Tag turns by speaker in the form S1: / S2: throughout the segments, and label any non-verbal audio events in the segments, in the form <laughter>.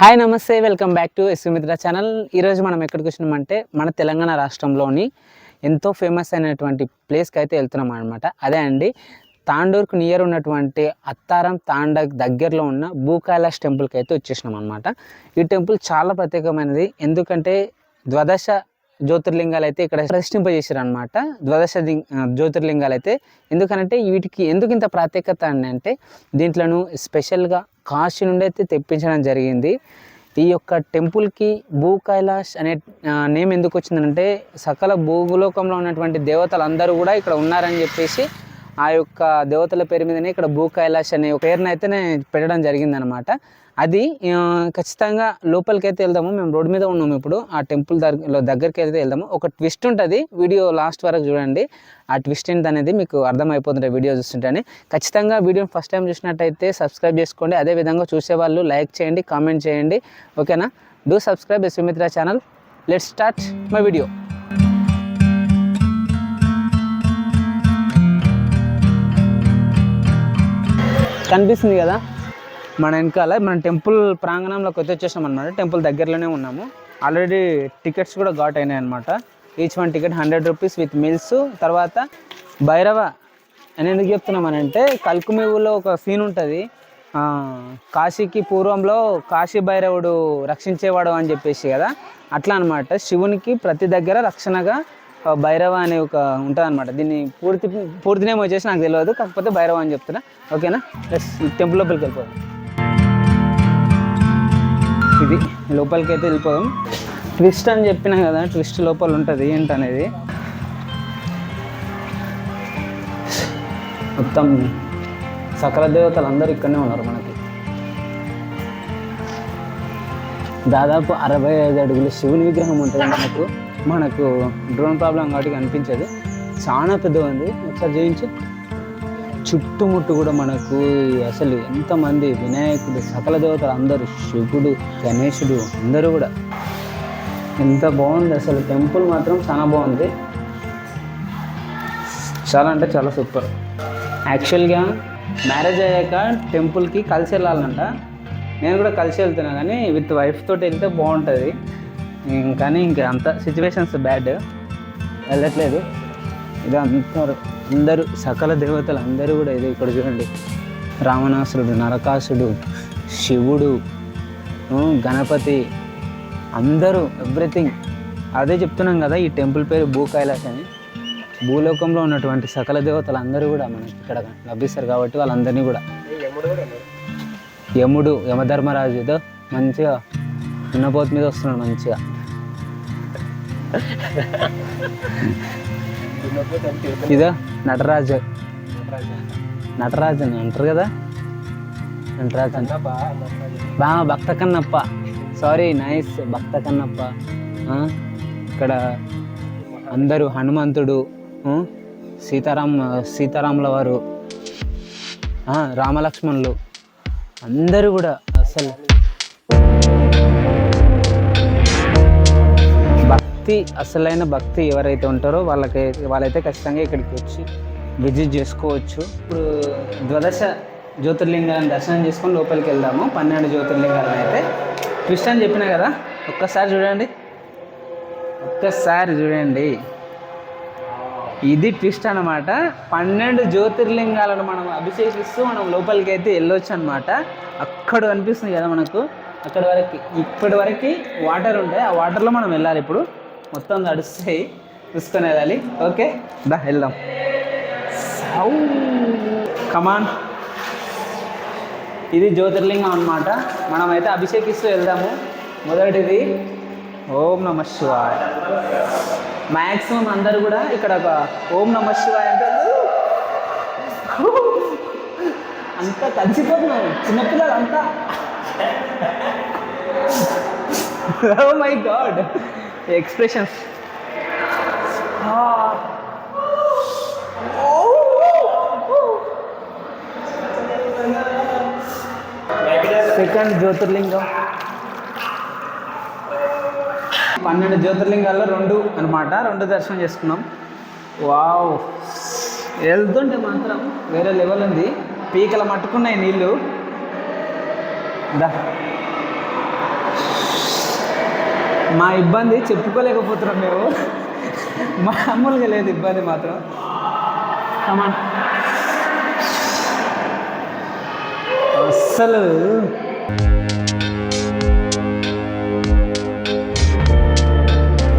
S1: Hi నమస్తే. Welcome back to ఎస్మిత్ర channel. ఈరోజు మనం ఎక్కడికి వచ్చినామంటే మన తెలంగాణ రాష్ట్రంలోని ఎంతో ఫేమస్ అయినటువంటి ప్లేస్కి అయితే వెళ్తున్నాం అనమాట అదే అండి తాండూరుకు నియర్ ఉన్నటువంటి అత్తారం తాండక్ దగ్గరలో ఉన్న భూకైలాష్ టెంపుల్కి అయితే వచ్చేసినాం అనమాట ఈ టెంపుల్ చాలా ప్రత్యేకమైనది. ఎందుకంటే ద్వాదశ జ్యోతిర్లింగాలు అయితే ఇక్కడ ప్రతిష్ఠింపజేశారు అనమాట ద్వాదశ జ్యోతిర్లింగాలు అయితే. ఎందుకనంటే వీటికి ఎందుకు ఇంత ప్రత్యేకత అంటే దీంట్లోను స్పెషల్గా కాశీ నుండి అయితే తెప్పించడం జరిగింది. ఈ యొక్క టెంపుల్కి భూ కైలాష్ అనే నేమ్ ఎందుకు వచ్చిందంటే సకల భూలోకంలో ఉన్నటువంటి దేవతలు అందరూ కూడా ఇక్కడ ఉన్నారని చెప్పేసి ఆ యొక్క దేవతల పేరు మీదనే ఇక్కడ భూ కైలాష్ అనే పేరును అయితే పెట్టడం జరిగిందనమాట. అది ఖచ్చితంగా లోపలికి అయితే వెళ్దాము. మేము రోడ్డు మీద ఉన్నాము ఇప్పుడు. ఆ టెంపుల్ దగ్గర దగ్గరికి అయితే వెళ్దాము. ఒక ట్విస్ట్ ఉంటుంది. వీడియో లాస్ట్ వరకు చూడండి. ఆ ట్విస్ట్ ఏంటి అనేది మీకు అర్థమైపోతుంది వీడియో చూస్తుంటేనే. ఖచ్చితంగా వీడియోని ఫస్ట్ టైం చూసినట్టయితే సబ్స్క్రైబ్ చేసుకోండి. అదే విధంగా చూసేవాళ్ళు లైక్ చేయండి కామెంట్ చేయండి. ఓకేనా? Do subscribe Sumitra channel. Let start my video కనిపిస్తుంది కదా. మన వెనకాల మన టెంపుల్ ప్రాంగణంలోకి వచ్చి వచ్చేసాం అనమాట టెంపుల్ దగ్గరలోనే ఉన్నాము. ఆల్రెడీ టికెట్స్ కూడా ఘాట్ అయినాయి అనమాట each one ticket hundred rupees with meals తర్వాత భైరవ అని ఎందుకు చెప్తున్నామనంటే కల్కుమేవులో ఒక సీన్ ఉంటుంది. కాశీకి పూర్వంలో కాశీ భైరవుడు రక్షించేవాడు అని చెప్పేసి కదా. అట్లా అనమాట శివునికి ప్రతి దగ్గర రక్షణగా భైరవ అనే ఒక ఉంటుంది అనమాట దీన్ని పూర్తి పూర్తి నేమ్ వచ్చేసి నాకు తెలియదు కాకపోతే భైరవ అని చెప్తున్నా. ఓకేనా? ఎస్ టెంపుల్ లోపలికి వెళ్ళిపోదాం. ఇది లోపలికి అయితే వెళ్ళిపోదాం. ట్విస్ట్ అని చెప్పినా కదా ట్విస్ట్ లోపల ఉంటుంది ఏంటనేది? మొత్తం సకల దేవతలు అందరూ ఇక్కడనే ఉన్నారు మనకి. దాదాపు అరవై ఐదు అడుగుల శివుని విగ్రహం ఉంటుంది మనకు. మనకు డ్రోన్ ప్రాబ్లం కాబట్టి కనిపించదు. చాలా పెద్దగా ఉంది. ఒకసారి చేయించు చుట్టుముట్టు కూడా మనకు అసలు ఎంతమంది వినాయకుడు సకల దేవతలు అందరూ శివుడు గణేశుడు అందరూ కూడా. ఎంత బాగుంది అసలు. టెంపుల్ మాత్రం చాలా బాగుంది. చాలా అంటే చాలా సూపర్. యాక్చువల్గా మ్యారేజ్ అయ్యాక టెంపుల్కి కలిసి వెళ్ళాలంట. నేను కూడా కలిసి వెళ్తున్నా కానీ విత్ వైఫ్ తోటి వెళ్తే బాగుంటుంది. కానీ ఇంకా అంత సిచ్యువేషన్స్ బ్యాడ్ వెళ్ళట్లేదు. ఇది అందరూ అందరూ సకల దేవతలు అందరూ కూడా ఇది ఇక్కడ చూడండి. రావణాసురుడు నరకాసుడు శివుడు గణపతి అందరూ ఎవ్రీథింగ్ అదే చెప్తున్నాం కదా ఈ టెంపుల్ పేరు భూ కైలాస్ అని. భూలోకంలో ఉన్నటువంటి సకల దేవతలు అందరూ కూడా మనకి ఇక్కడ లభిస్తారు కాబట్టి వాళ్ళందరినీ కూడా. యముడు యమధర్మరాజు ఏదో మంచిగా ఉన్నపోతు మీద వస్తున్నాడు మంచిగా. ఇదో నటరాజు. నటరాజు. అని అంటారు కదా? నటరాజు అంటే బా Bhakta Kannappa. Sorry nice Bhakta Kannappa. ఇక్కడ అందరూ హనుమంతుడు సీతారాం సీతారాముల వారు రామలక్ష్మణులు. అందరూ కూడా అసలు భక్తి అసలైన భక్తి ఎవరైతే ఉంటారో వాళ్ళకి వాళ్ళైతే ఖచ్చితంగా ఇక్కడికి వచ్చి విజిట్ చేసుకోవచ్చు. ఇప్పుడు ద్వాదశ జ్యోతిర్లింగాలను దర్శనం చేసుకొని లోపలికి వెళ్దాము. పన్నెండు జ్యోతిర్లింగాలను అయితే ట్విస్ట్ అని చెప్పిన కదా ఒక్కసారి చూడండి. ఒక్కసారి చూడండి. ఇది ట్విస్ట్ అనమాట పన్నెండు జ్యోతిర్లింగాలను మనం అభిషేకిస్తూ మనం లోపలికి అయితే వెళ్ళొచ్చు అనమాట అక్కడ కనిపిస్తుంది కదా మనకు. అక్కడ వరకు ఇప్పటి వరకు వాటర్ ఉంటాయి ఆ వాటర్లో మనం వెళ్ళాలి ఇప్పుడు. మొత్తం నడుస్తాయి. చూసుకొని వెళ్ళాలి. ఓకే? దా వెళ్దాం. సౌ. కమాన్ ఇది జ్యోతిర్లింగం అన్నమాట. మనమైతే అభిషేకిస్తూ వెళ్దాము. మొదటిది ఓం నమ శివాయ. మ్యాక్సిమం అందరు కూడా ఇక్కడ ఒక ఓం నమ శివాయ అంటారు అంతా కలిసిపోతున్నారు చిన్నపిల్లలు అంతా oh <laughs> my oh God expressions. Second జ్యోతిర్లింగం. పన్నెండు జ్యోతిర్లింగాల్లో రెండు అన్నమాట రెండు దర్శనం చేసుకున్నాం. వావ్! వెళ్తుంటే మాత్రం వేరే లెవెల్ ఉంది. పీకల మట్టుకున్నాయి నీళ్ళు. దా. మా ఇబ్బంది చెప్పుకోలేకపోతున్నాం మేము. మామూలుగా లేదు ఇబ్బంది మాత్రం. కమాన్ అస్సలు.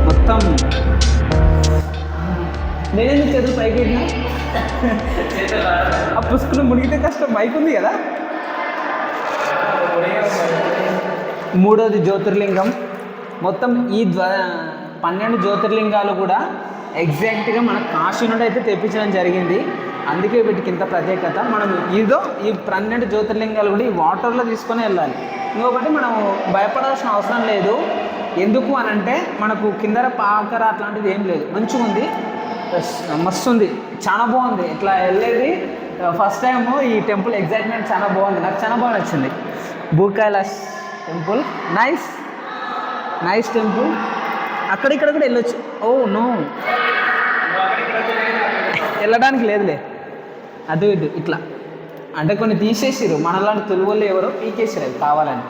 S1: మొత్తం. నేనేందుకు చేతులు పైకి ఆ పుస్తకం మునిగితే కష్టం. మైక్ ఉంది కదా? మూడోది జ్యోతిర్లింగం. మొత్తం ఈ ద్వ పన్నెండు జ్యోతిర్లింగాలు కూడా ఎగ్జాక్ట్గా మన కాశీ నుండి అయితే తెప్పించడం జరిగింది. అందుకే వీటికి ఇంత ప్రత్యేకత. మనం ఇదో ఈ పన్నెండు జ్యోతిర్లింగాలు కూడా ఈ వాటర్లో తీసుకొని వెళ్ళాలి. ఇంకొకటి మనం భయపడాల్సిన అవసరం లేదు. ఎందుకు అని అంటే మనకు కిందర పాకర అట్లాంటిది ఏం లేదు. మంచిగా ఉంది. మస్తు ఉంది. చాలా బాగుంది. ఇట్లా వెళ్ళేది ఫస్ట్ టైం ఈ టెంపుల్ ఎగ్జైట్మెంట్ చాలా బాగుంది. నాకు చాలా బాగా నచ్చింది. Bhukailas temple nice nice temple అక్కడ ఇక్కడ కూడా వెళ్ళొచ్చు. Oh, ఓ నో వెళ్ళడానికి లేదులే. అటు ఇటు ఇట్లా. అంటే కొన్ని తీసేసిరు మనలాంటి తెలుగులో ఎవరో పీకేసారు అది కావాలని.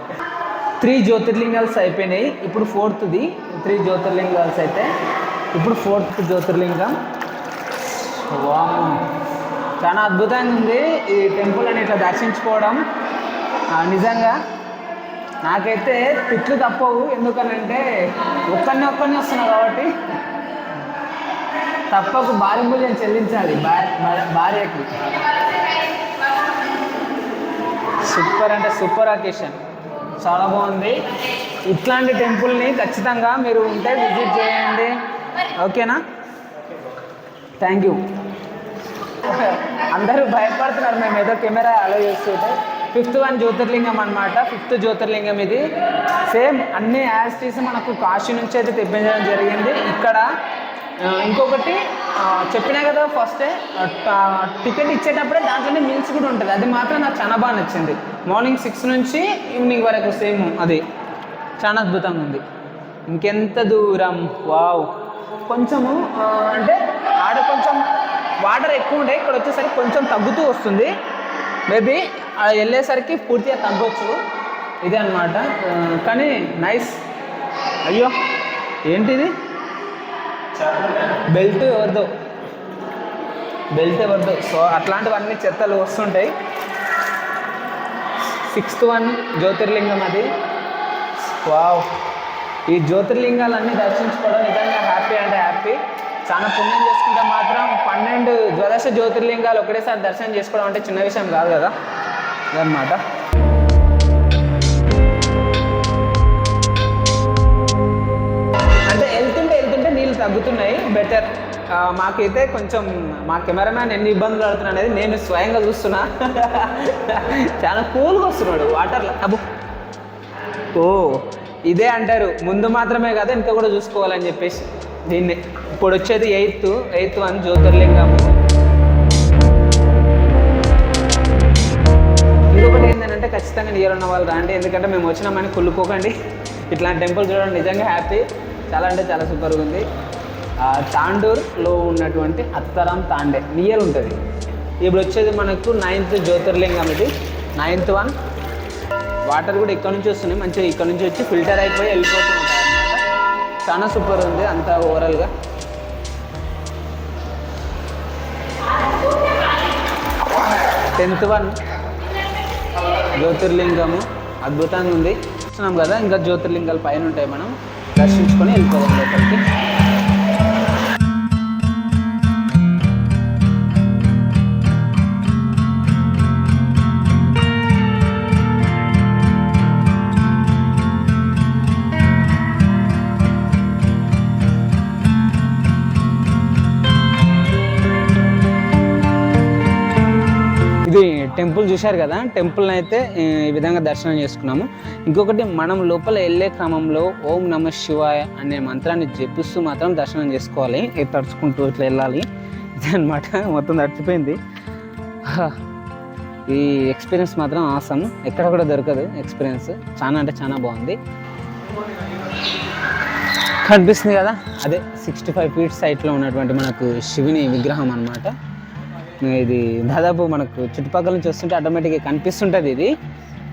S1: త్రీ జ్యోతిర్లింగాల్స్ అయిపోయినాయి. ఇప్పుడు ఫోర్త్ది త్రీ జ్యోతిర్లింగాల్స్ అయితే ఇప్పుడు ఫోర్త్ జ్యోతిర్లింగం చాలా అద్భుతంగా ఉంది ఈ టెంపుల్ అని ఇట్లా దర్శించుకోవడం. నిజంగా నాకైతే తిట్లు తప్పవు. ఎందుకనంటే ఒక్కరిని ఒక్కరిని వస్తున్నా కాబట్టి తప్పకు భార్య మూల్యం చెల్లించాలి భార్య భార్య- భార్యకి. సూపర్ అంటే సూపర్ అకేషన్. చాలా బాగుంది. ఇట్లాంటి టెంపుల్ని ఖచ్చితంగా మీరు ఉంటే విజిట్ చేయండి. ఓకేనా? Thank you. అందరూ భయపడుతున్నారు. మేము ఏదో కెమెరా అలో చేస్తుంటే. ఫిఫ్త్ వన్ జ్యోతిర్లింగం అనమాట ఫిఫ్త్ జ్యోతిర్లింగం ఇది. సేమ్ అన్ని యాస్టీస్ మనకు కాశీ నుంచి అయితే తెప్పించడం జరిగింది. ఇక్కడ ఇంకొకటి చెప్పినా కదా ఫస్టే టికెట్ ఇచ్చేటప్పుడే దాంట్లోనే మీల్స్ కూడా ఉంటుంది. అది మాత్రం నాకు చాలా బాగా నచ్చింది. మార్నింగ్ సిక్స్ నుంచి ఈవినింగ్ వరకు సేమ్ అది. చాలా అద్భుతంగా ఉంది. ఇంకెంత దూరం? వావ్. కొంచెము అంటే ఆడ కొంచెం వాటర్ ఎక్కువ ఉండే ఇక్కడ వచ్చేసరికి కొంచెం తగ్గుతూ వస్తుంది. మేబీ వెళ్ళేసరికి పూర్తిగా తగ్గొచ్చు. ఇదే అనమాట కానీ నైస్ అయ్యో ఏంటిది? బెల్ట్ ఎవరిదో. బెల్ట్ ఎవరిదో. సో అట్లాంటివన్నీ చెత్తలు వస్తుంటాయి. సిక్స్త్ వన్ జ్యోతిర్లింగం అది. వావ్ ఈ జ్యోతిర్లింగాలన్నీ దర్శించుకోవడం నిజంగా హ్యాపీ అంటే హ్యాపీ చాలా పుణ్యం చేసుకుంటే మాత్రం పన్నెండు ద్వాదశ జ్యోతిర్లింగాలు ఒకటేసారి దర్శనం చేసుకోవడం అంటే చిన్న విషయం కాదు కదా? అదనమాట అంటే వెళ్తుంటే వెళ్తుంటే నీళ్ళు తగ్గుతున్నాయి. బెటర్ మాకైతే కొంచెం మా కెమెరామ్యాన్ ఎన్ని ఇబ్బందులు పడుతున్నా అనేది నేను స్వయంగా చూస్తున్నా. చాలా కూల్గా వస్తున్నాడు వాటర్లో అబ్బు. ఓ ఇదే అంటారు. ముందు మాత్రమే కదా ఇంకా కూడా చూసుకోవాలని చెప్పేసి. దీన్ని. ఇప్పుడు వచ్చేది ఎయిత్ ఎయిత్ వన్ జ్యోతిర్లింగము ఇంకొకటి ఏంటంటే ఖచ్చితంగా నియర్ ఉన్న వాళ్ళు రాండి ఎందుకంటే మేము వచ్చినామని కుళ్ళుకోకండి. ఇట్లాంటి టెంపుల్ చూడడం నిజంగా హ్యాపీ. చాలా అంటే చాలా సూపర్గా ఉంది. తాండూర్లో ఉన్నటువంటి అత్తరం తాండే నియర్ ఉంటుంది. ఇప్పుడు వచ్చేది మనకు నైన్త్ జ్యోతిర్లింగం ఇది. Ninth one. వాటర్ కూడా ఇక్కడ నుంచి వస్తున్నాయి. మంచిగా ఇక్కడ నుంచి వచ్చి ఫిల్టర్ అయిపోయి వెళ్ళిపోతూ ఉంటాయి చాలా సూపర్ ఉంది అంతా ఓవరాల్గా టెన్త్ వన్. జ్యోతిర్లింగము అద్భుతంగా ఉంది. చూస్తున్నాం కదా ఇంకా జ్యోతిర్లింగాలు పైన ఉంటాయి మనం. దర్శించుకొని వెళ్ళిపోదాం లోపలికి. టెంపుల్ చూశారు కదా టెంపుల్ అయితే ఈ విధంగా దర్శనం చేసుకున్నాము. ఇంకొకటి మనం లోపల వెళ్ళే క్రమంలో ఓం నమ శివాయ అనే మంత్రాన్ని జపిస్తూ మాత్రం దర్శనం చేసుకోవాలి. ఇది తడుచుకుంటూ ఇట్లా వెళ్ళాలి. ఇది అనమాట మొత్తం తడిచిపోయింది. ఈ ఎక్స్పీరియన్స్ మాత్రం ఆసం ఎక్కడ కూడా దొరకదు ఎక్స్పీరియన్స్. చాలా అంటే చాలా బాగుంది. కనిపిస్తుంది కదా అదే సిక్స్టీ ఫైవ్ ఫీట్ సైట్లో ఉన్నటువంటి మనకు శివుని విగ్రహం అనమాట ఇది దాదాపు మనకు చుట్టుపక్కల నుంచి వస్తుంటే ఆటోమేటిక్గా కనిపిస్తుంటుంది ఇది.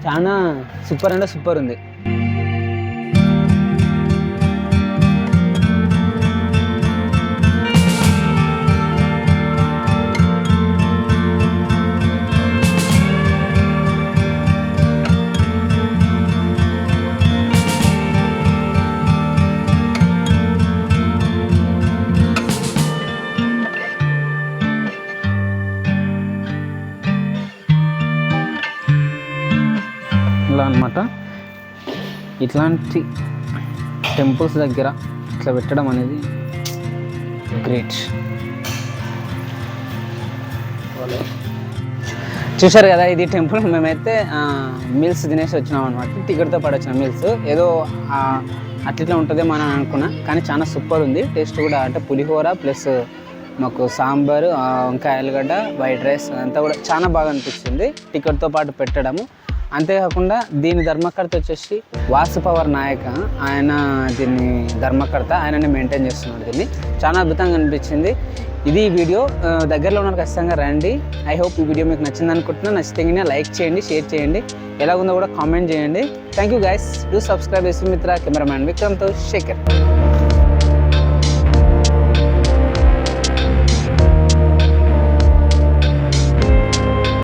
S1: చాలా సూపర్ అంటే సూపర్ ఉంది. ఇట్లాంటి టెంపుల్స్ దగ్గర ఇట్లా పెట్టడం అనేది గ్రేట్. చూశారు కదా ఇది టెంపుల్. మేమైతే మిల్స్ తినేసి వచ్చినాం అనమాట టికెట్తో పాటు వచ్చిన ఏదో అట్లా ఉంటుందే మనం అనుకున్నా. కానీ చాలా సూపర్ ఉంది. టేస్ట్ కూడా అంటే పులిహోర ప్లస్ మాకు సాంబారు వంకాయ ఆలుగడ్డ వైట్ రైస్ అంతా కూడా చాలా బాగా అనిపించింది. టికెట్తో పాటు పెట్టడము. అంతేకాకుండా దీని ధర్మకర్త వచ్చేసి వాసు పవర్ నాయక. ఆయన దీన్ని ధర్మకర్త ఆయననే మెయింటైన్ చేస్తున్నాడు దీన్ని. చాలా అద్భుతంగా అనిపించింది. ఇది వీడియో. దగ్గరలో ఉన్న ఖచ్చితంగా రండి. ఐ హోప్ ఈ వీడియో మీకు నచ్చింది అనుకుంటున్నా. నచ్చితే లైక్ చేయండి షేర్ చేయండి. ఎలా ఉందో కూడా కామెంట్ చేయండి. Thank you guys do subscribe Mitra cameraman విక్రమ్తో Shekhar